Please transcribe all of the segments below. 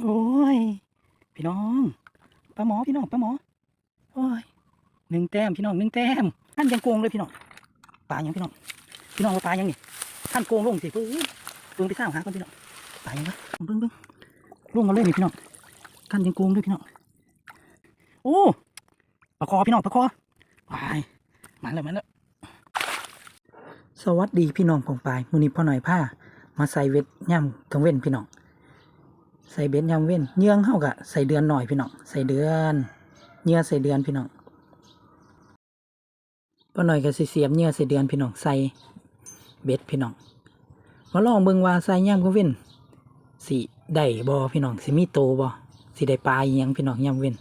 โอ้ย พี่น้องปลาหมอพี่น้องปลาหมอ โอ้ยหนึ่งแต้มพี่น้องหนึ่งแต้มท่านยังโกงเลยพี่น้องปลายังพี่น้องพี่น้องว่าปลายังนี่ท่านโกงลงสิเพิ่งเพิ่งไปสร้างหาคนพี่น้องปลายังวะเพิ่งเพิ่งลงมาเลยนี่พี่น้องท่านยังโกงด้วยพี่น้องโอ้ปลาคอพี่น้องปลาคอไปมาแล้วมาแล้วสวัสดีพี่น้องของปลายมูนี้พ่อหน่อยผ้ามาใส่เวทย่ำกังเว้นพี่น้อง ใส่เบ็ดย่ำเว้นเยื่องเข้ากะใส่เดือนหน่อยพี่น้องใส่เดือนเยื่อใส่เดือนพี่น้องพ่อหน่อยก็สิเสียบเยื่อใส่เดือนพี่น้องใส่เบ็ดพี่น้องมาลองเบิ่งว่าใส่ย่ำกังเว้นสิได้บ่พี่น้องสิมีโตบ่สิได้ปลายังพี่น้องย่ำเว้น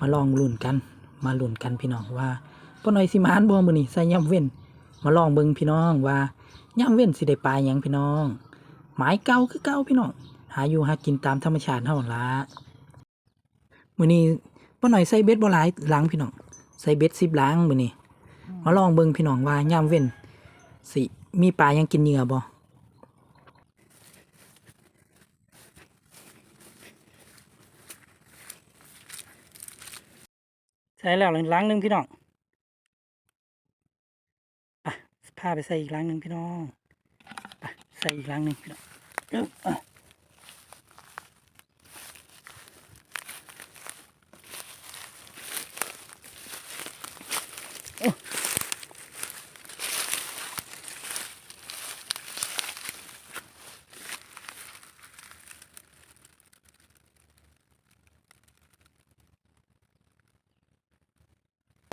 มาลองลุ้นกัน มาลุ้นกันพี่น้องว่าพ่อหน่อยสิมานบ่มื้อนี้ใส่ย่ำเว้นมาลองเบิ่งพี่น้องว่าย่ำเว้นสิได้ปลายังพี่น้องหมายเก่าคือเก่าพี่น้อง หาอยู่หากินตามธรรมชาติเท่านั้นละมื้อนี้ป้าหน่อยใส่เบ็ดบ่หลายหลังพี่น้องใส่เบ็ด10หลังมื้อนี้มาลองเบิ่งพี่น้องว่าย่ำเว้นสิมีปลายังกินเหยื่อบ่ใส่แล้วหลังหนึงพี่น้องอะพาไปใส่อีกลังหนึ่งพี่น้องไปใส่อีกลังหนึ่งพี่น้อง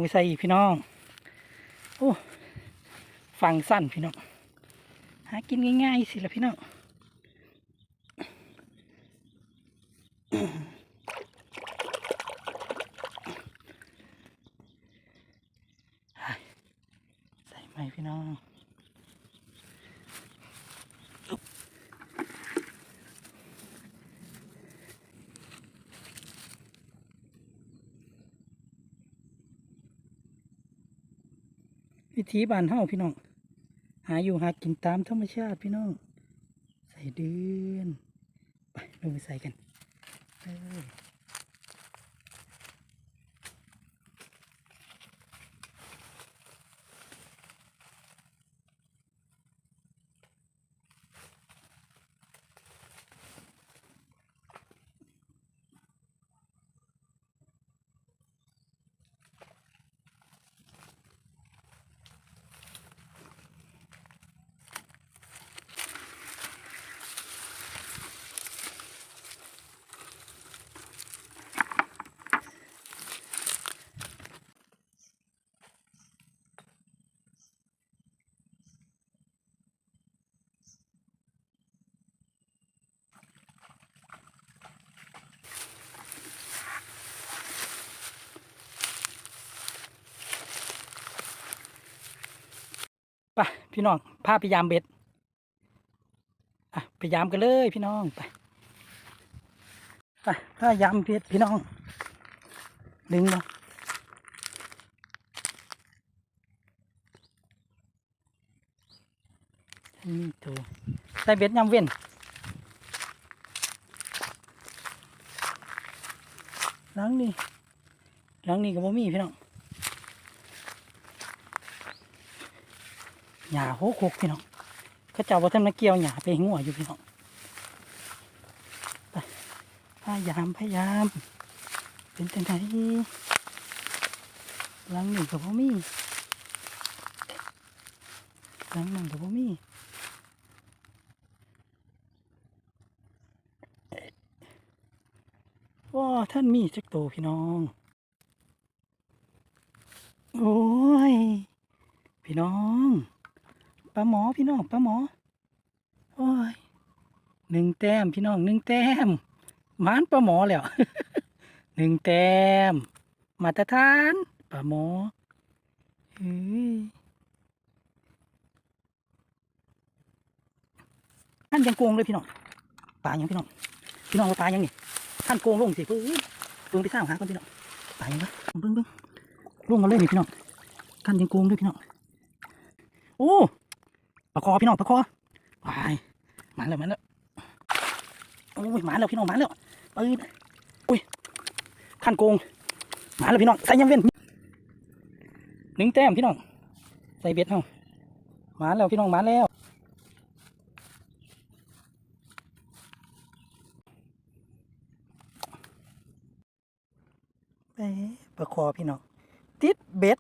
ไปใส่อีกพี่น้อง โอ้ฟังสั้นพี่น้อง หากินง่ายๆสิละพี่น้องใส่ไหมพี่น้อง วิธีบ้านเฮาพี่น้อง หาอยู่หากินตามธรรมชาติพี่น้อง ใส่เดือน ไปลงไปใส่กันเออ ไปพี่น้องพาไปยามเบ็ดอะไปยามกันเลยพี่น้องไปไปพายามเบ็ดพี่น้องดึงมานี่ตัวใส่เบ็ดยามเว้นหลังนี่หลังนี่ก็บ่มีพี่น้อง หญ้าโหกหกพี่น้องเขาเจ้าว่าท่านมาเกี่ยวหญ้าไปหัวอยู่พี่น้องไปพยายามพยายาม เป็นจังไงหลังหนึ่งกับพ่อมีหลังหนึ่งกับพ่อมี่ว้าท่านมีจักโตวพี่น้อง โอ้ย พี่น้อง ปลาหมอพี่น้องปลาหมอ โอ้ยหนึ่งแต้มพี่น้องหนึ่งแต้มมานปลาหมอแล้วหนึ่งแต้มมาตรฐานปลาหมอเฮ้ยท่านยังโกงเลยพี่น้องปลายังพี่น้องพี่น้องว่าปลายังนี่ท่านโกงลงสิเพิ่งเพิ่งไปสร้างหาคนพี่น้องปลายังวะเพิ่งเพิ่งลงมาเลยนี่พี่น้องท่านยังโกงด้วยพี่น้องโอ้ ปลาคอพี่น้องปลาคอวายมาแล้วมาแล้วโอ้ยหมาแล้วพี่น้องมาแล้วเอ้ยอุ้ยขั้นโกงหมาแล้วพี่น้องใส่ยำเว้นหนึ่งแต้มพี่น้องใส่เบ็ดเฮาหมาแล้วพี่น้องมาแล้วเอ๊ะประคอพี่น้องติดเบ็ด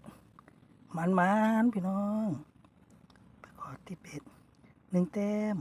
มันมันพี่น้อง ประคอติเบ็ดหนึ่งแต้ม